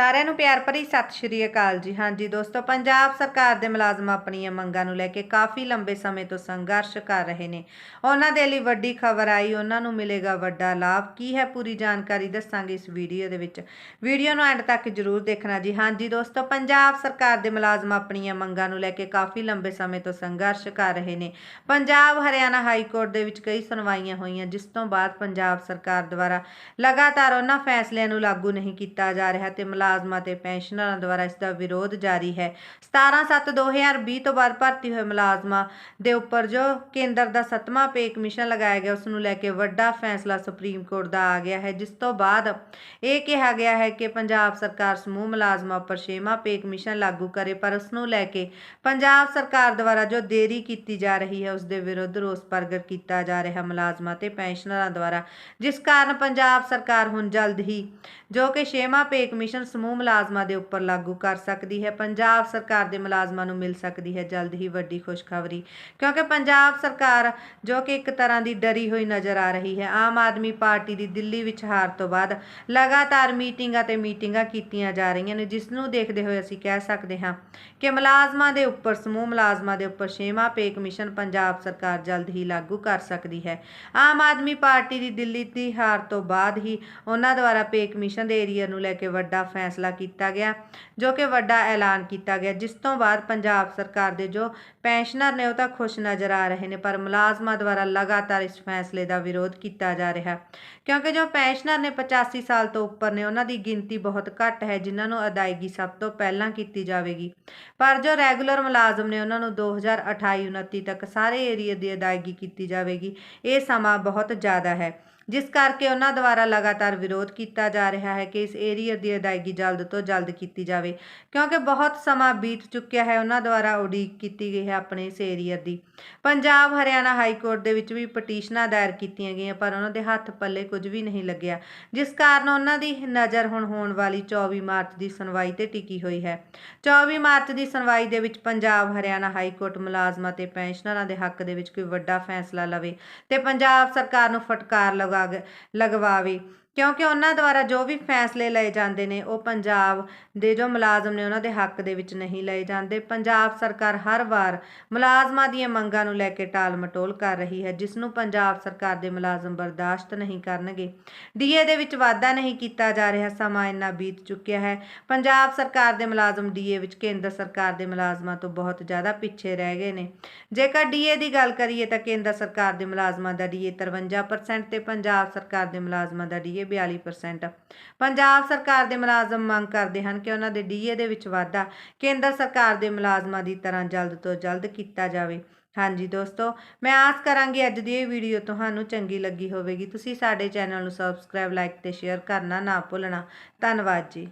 ਸਾਰਿਆਂ ਨੂੰ ਪਿਆਰ ਭਰੀ ਸਤਿ ਸ਼੍ਰੀ ਅਕਾਲ ਜੀ। ਹਾਂਜੀ ਦੋਸਤੋ, ਪੰਜਾਬ ਸਰਕਾਰ ਦੇ ਮੁਲਾਜ਼ਮ ਆਪਣੀਆਂ ਮੰਗਾਂ ਨੂੰ ਲੈ ਕੇ ਕਾਫੀ ਲੰਬੇ ਸਮੇਂ ਤੋਂ ਸੰਘਰਸ਼ ਕਰ ਰਹੇ ਨੇ। ਉਹਨਾਂ ਦੇ ਲਈ ਵੱਡੀ ਖਬਰ ਆਈ, ਉਹਨਾਂ ਨੂੰ ਮਿਲੇਗਾ ਵੱਡਾ ਲਾਭ। ਕੀ ਹੈ ਪੂਰੀ ਜਾਣਕਾਰੀ ਦੱਸਾਂਗੇ ਇਸ ਵੀਡੀਓ ਦੇ ਵਿੱਚ। ਵੀਡੀਓ ਨੂੰ ਐਂਡ ਤੱਕ ਜਰੂਰ ਦੇਖਣਾ ਜੀ। ਹਾਂਜੀ ਦੋਸਤੋ, ਪੰਜਾਬ ਸਰਕਾਰ ਦੇ ਮੁਲਾਜ਼ਮ ਆਪਣੀਆਂ ਮੰਗਾਂ ਨੂੰ ਲੈ ਕੇ ਕਾਫੀ ਲੰਬੇ ਸਮੇਂ ਤੋਂ ਸੰਘਰਸ਼ ਕਰ ਰਹੇ ਨੇ। ਪੰਜਾਬ, ਹਰਿਆਣਾ ਹਾਈ ਕੋਰਟ ਦੇ ਵਿੱਚ ਕਈ ਸੁਣਵਾਈਆਂ ਹੋਈਆਂ, ਜਿਸ ਤੋਂ ਬਾਅਦ ਪੰਜਾਬ ਸਰਕਾਰ ਦੁਆਰਾ ਲਗਾਤਾਰ ਉਹਨਾਂ ਫੈਸਲਿਆਂ ਨੂੰ ਲਾਗੂ ਨਹੀਂ ਕੀਤਾ ਜਾ ਰਿਹਾ ਤੇ ਮੁਲਾਜ਼ਮਾਂ ਮੁਲਾਜ਼ਮਾਂ ਤੇ ਪੈਨਸ਼ਨਰਾਂ ਦੁਆਰਾ ਇਸ ਦਾ ਵਿਰੋਧ ਜਾਰੀ ਹੈ। 17/7/2020 ਤੋਂ ਬਾਅਦ ਭਰਤੀ ਹੋਏ ਮੁਲਾਜ਼ਮਾਂ ਦੇ ਉੱਪਰ ਜੋ ਕੇਂਦਰ ਦਾ ਸੱਤਵਾਂ ਪੇ ਕਮਿਸ਼ਨ ਲਗਾਇਆ ਗਿਆ, ਉਸ ਨੂੰ ਲੈ ਕੇ ਵੱਡਾ ਫੈਸਲਾ ਸੁਪਰੀਮ ਕੋਰਟ ਦਾ ਆ ਗਿਆ ਹੈ। ਜਿਸ ਤੋਂ ਬਾਅਦ ਇਹ ਕਿਹਾ ਗਿਆ ਹੈ ਕਿ ਪੰਜਾਬ ਸਰਕਾਰ ਸਮੂਹ ਮੁਲਾਜ਼ਮਾਂ ਉੱਪਰ ਛੇਵਾਂ ਪੇ ਕਮਿਸ਼ਨ ਲਾਗੂ ਕਰੇ, ਪਰ ਉਸ ਨੂੰ ਲੈ ਕੇ ਪੰਜਾਬ ਸਰਕਾਰ ਦੁਆਰਾ ਜੋ ਦੇਰੀ ਕੀਤੀ ਜਾ ਰਹੀ ਹੈ, ਉਸ ਦੇ ਵਿਰੁੱਧ ਰੋਸ ਪ੍ਰਗਟ ਕੀਤਾ ਜਾ ਰਿਹਾ ਮੁਲਾਜ਼ਮਾਂ ਤੇ ਪੈਨਸ਼ਨਰਾਂ ਦੁਆਰਾ, ਜਿਸ ਕਾਰਨ ਪੰਜਾਬ ਸਰਕਾਰ ਹੁਣ ਜਲਦ ਹੀ ਜੋ ਕਿ ਛੇਵਾਂ ਪੇ ਕਮਿਸ਼ਨ ਸਮੂਹ ਮੁਲਾਜ਼ਮਾਂ ਦੇ ਉੱਪਰ ਲਾਗੂ ਕਰ ਸਕਦੀ ਹੈ। ਪੰਜਾਬ ਸਰਕਾਰ ਦੇ ਮੁਲਾਜ਼ਮਾਂ ਨੂੰ ਮਿਲ ਸਕਦੀ ਹੈ ਜਲਦ ਹੀ ਵੱਡੀ ਖੁਸ਼ਖਬਰੀ, ਕਿਉਂਕਿ ਪੰਜਾਬ ਸਰਕਾਰ ਜੋ ਕਿ ਇੱਕ ਤਰ੍ਹਾਂ ਦੀ ਡਰੀ ਹੋਈ ਨਜ਼ਰ ਆ ਰਹੀ ਹੈ। ਆਮ ਆਦਮੀ ਪਾਰਟੀ ਦੀ ਦਿੱਲੀ ਵਿੱਚ ਹਾਰ ਤੋਂ ਬਾਅਦ ਲਗਾਤਾਰ ਮੀਟਿੰਗਾਂ ਤੇ ਮੀਟਿੰਗਾਂ ਕੀਤੀਆਂ ਜਾ ਰਹੀਆਂ ਨੇ, ਜਿਸ ਨੂੰ ਦੇਖਦੇ ਹੋਏ ਅਸੀਂ ਕਹਿ ਸਕਦੇ ਹਾਂ ਕਿ ਮੁਲਾਜ਼ਮਾਂ ਦੇ ਉੱਪਰ, ਸਮੂਹ ਮੁਲਾਜ਼ਮਾਂ ਦੇ ਉੱਪਰ ਛੇਵਾਂ ਪੇ ਕਮਿਸ਼ਨ ਪੰਜਾਬ ਸਰਕਾਰ ਜਲਦ ਹੀ ਲਾਗੂ ਕਰ ਸਕਦੀ ਹੈ। ਆਮ ਆਦਮੀ ਪਾਰਟੀ ਦੀ ਦਿੱਲੀ ਦੀ ਹਾਰ ਤੋਂ ਬਾਅਦ ਹੀ ਉਹਨਾਂ ਦੁਆਰਾ ਪੇ ਕਮਿਸ਼ਨ ਦੇ ਏਰੀਆ ਨੂੰ ਲੈ ਕੇ ਵੱਡਾ ਫੈਸਲਾ ਕੀਤਾ ਗਿਆ, ਜੋ ਕਿ ਵੱਡਾ ਐਲਾਨ ਕੀਤਾ ਗਿਆ। ਜਿਸ ਤੋਂ ਬਾਅਦ ਪੰਜਾਬ ਸਰਕਾਰ ਦੇ ਜੋ ਪੈਨਸ਼ਨਰ ਨੇ ਉਹ ਤਾਂ ਖੁਸ਼ ਨਜ਼ਰ ਆ ਰਹੇ ਨੇ, ਪਰ ਮੁਲਾਜ਼ਮਾਂ ਦੁਆਰਾ ਲਗਾਤਾਰ ਇਸ ਫੈਸਲੇ ਦਾ ਵਿਰੋਧ ਕੀਤਾ ਜਾ ਰਿਹਾ। ਕਿਉਂਕਿ ਜੋ ਪੈਨਸ਼ਨਰ ਨੇ 85 ਸਾਲ ਤੋਂ ਉੱਪਰ ਨੇ, ਉਹਨਾਂ ਦੀ ਗਿਣਤੀ ਬਹੁਤ ਘੱਟ ਹੈ, ਜਿਨ੍ਹਾਂ ਨੂੰ ਅਦਾਇਗੀ ਸਭ ਤੋਂ ਪਹਿਲਾਂ ਕੀਤੀ ਜਾਵੇਗੀ। ਪਰ ਜੋ ਰੈਗੂਲਰ ਮੁਲਾਜ਼ਮ ਨੇ, ਉਹਨਾਂ ਨੂੰ 2028-29 ਤੱਕ ਸਾਰੇ ਏਰੀਆ ਦੀ ਅਦਾਇਗੀ ਕੀਤੀ ਜਾਵੇਗੀ। ਇਹ ਸਮਾਂ ਬਹੁਤ ਜ਼ਿਆਦਾ ਹੈ। ਜਿਸ ਕਰਕੇ ਉਹਨਾਂ ਦੁਆਰਾ ਲਗਾਤਾਰ ਵਿਰੋਧ ਕੀਤਾ ਜਾ ਰਿਹਾ ਹੈ ਕਿ ਇਸ ਏਰੀਆ ਦੀ ਅਦਾਇਗੀ ਜਲਦ ਤੋਂ ਜਲਦ ਕੀਤੀ ਜਾਵੇ, ਕਿਉਂਕਿ ਬਹੁਤ ਸਮਾਂ ਬੀਤ ਚੁੱਕਿਆ ਹੈ ਉਹਨਾਂ ਦੁਆਰਾ ਉਡੀਕ ਕੀਤੀ ਗਈ ਹੈ ਆਪਣੇ ਇਸ ਏਰੀਆ ਦੀ। ਪੰਜਾਬ, ਹਰਿਆਣਾ ਹਾਈ ਕੋਰਟ ਦੇ ਵਿੱਚ ਵੀ ਪਟੀਸ਼ਨਾਂ ਦਾਇਰ ਕੀਤੀਆਂ ਗਈਆਂ, ਪਰ ਉਹਨਾਂ ਦੇ ਹੱਥ ਪੱਲੇ ਕੁਝ ਵੀ ਨਹੀਂ ਲੱਗਿਆ, ਜਿਸ ਕਾਰਨ ਉਹਨਾਂ ਦੀ ਨਜ਼ਰ ਹੁਣ ਹੋਣ ਵਾਲੀ 24 ਮਾਰਚ ਦੀ ਸੁਣਵਾਈ ਤੇ ਟਿਕੀ ਹੋਈ ਹੈ। 24 ਮਾਰਚ ਦੀ ਸੁਣਵਾਈ ਦੇ ਵਿੱਚ ਪੰਜਾਬ, ਹਰਿਆਣਾ ਹਾਈ ਕੋਰਟ ਮੁਲਾਜ਼ਮਾਂ ਤੇ ਪੈਨਸ਼ਨਰਾਂ ਦੇ ਹੱਕ ਦੇ ਵਿੱਚ ਕੋਈ ਵੱਡਾ ਫੈਸਲਾ ਲਵੇ ਤੇ ਪੰਜਾਬ ਸਰਕਾਰ ਨੂੰ ਫਟਕਾਰ ਲਗਾ લગવા લગવાવી. ਕਿਉਂਕਿ ਉਹਨਾਂ ਦੁਆਰਾ ਜੋ ਵੀ ਫੈਸਲੇ ਲਏ ਜਾਂਦੇ ਨੇ, ਉਹ ਪੰਜਾਬ ਦੇ ਜੋ ਮੁਲਾਜ਼ਮ ਨੇ ਉਹਨਾਂ ਦੇ ਹੱਕ ਦੇ ਵਿੱਚ ਨਹੀਂ ਲਏ ਜਾਂਦੇ। ਪੰਜਾਬ ਸਰਕਾਰ ਹਰ ਵਾਰ ਮੁਲਾਜ਼ਮਾਂ ਦੀਆਂ ਮੰਗਾਂ ਨੂੰ ਲੈ ਕੇ ਟਾਲ ਮਟੋਲ ਕਰ ਰਹੀ ਹੈ, ਜਿਸ ਨੂੰ ਪੰਜਾਬ ਸਰਕਾਰ ਦੇ ਮੁਲਾਜ਼ਮ ਬਰਦਾਸ਼ਤ ਨਹੀਂ ਕਰਨਗੇ। ਡੀਏ ਦੇ ਵਿੱਚ ਵਾਧਾ ਨਹੀਂ ਕੀਤਾ ਜਾ ਰਿਹਾ, ਸਮਾਂ ਇੰਨਾ ਬੀਤ ਚੁੱਕਿਆ ਹੈ। ਪੰਜਾਬ ਸਰਕਾਰ ਦੇ ਮੁਲਾਜ਼ਮ ਡੀਏ ਵਿੱਚ ਕੇਂਦਰ ਸਰਕਾਰ ਦੇ ਮੁਲਾਜ਼ਮਾਂ ਤੋਂ ਬਹੁਤ ਜ਼ਿਆਦਾ ਪਿੱਛੇ ਰਹਿ ਗਏ ਨੇ। ਜੇਕਰ ਡੀਏ ਦੀ ਗੱਲ ਕਰੀਏ ਤਾਂ ਕੇਂਦਰ ਸਰਕਾਰ ਦੇ ਮੁਲਾਜ਼ਮਾਂ ਦਾ ਡੀਏ 53% ਤੇ ਪੰਜਾਬ ਸਰਕਾਰ ਦੇ ਮੁਲਾਜ਼ਮਾਂ ਦਾ ਡੀਏ 42% ਪੰਜਾਬ ਸਰਕਾਰ ਦੇ ਮੁਲਾਜ਼ਮ ਮੰਗ ਕਰਦੇ ਹਨ ਕਿ ਉਹਨਾਂ ਦੇ ਡੀਏ ਦੇ ਵਿੱਚ ਵਾਧਾ ਕੇਂਦਰ ਸਰਕਾਰ ਦੇ ਮੁਲਾਜ਼ਮਾਂ ਦੀ ਤਰ੍ਹਾਂ ਜਲਦ ਤੋਂ ਜਲਦ ਕੀਤਾ ਜਾਵੇ। ਹਾਂਜੀ ਦੋਸਤੋ, ਮੈਂ ਆਸ ਕਰਾਂਗੀ ਅੱਜ ਦੀ ਇਹ ਵੀਡੀਓ ਤੁਹਾਨੂੰ ਚੰਗੀ ਲੱਗੀ ਹੋਵੇਗੀ। ਤੁਸੀਂ ਸਾਡੇ ਚੈਨਲ ਨੂੰ ਸਬਸਕ੍ਰਾਈਬ ਲਾਈਕ ਤੇ ਸ਼ੇਅਰ ਕਰਨਾ ਨਾ ਭੁੱਲਣਾ। ਧੰਨਵਾਦ ਜੀ।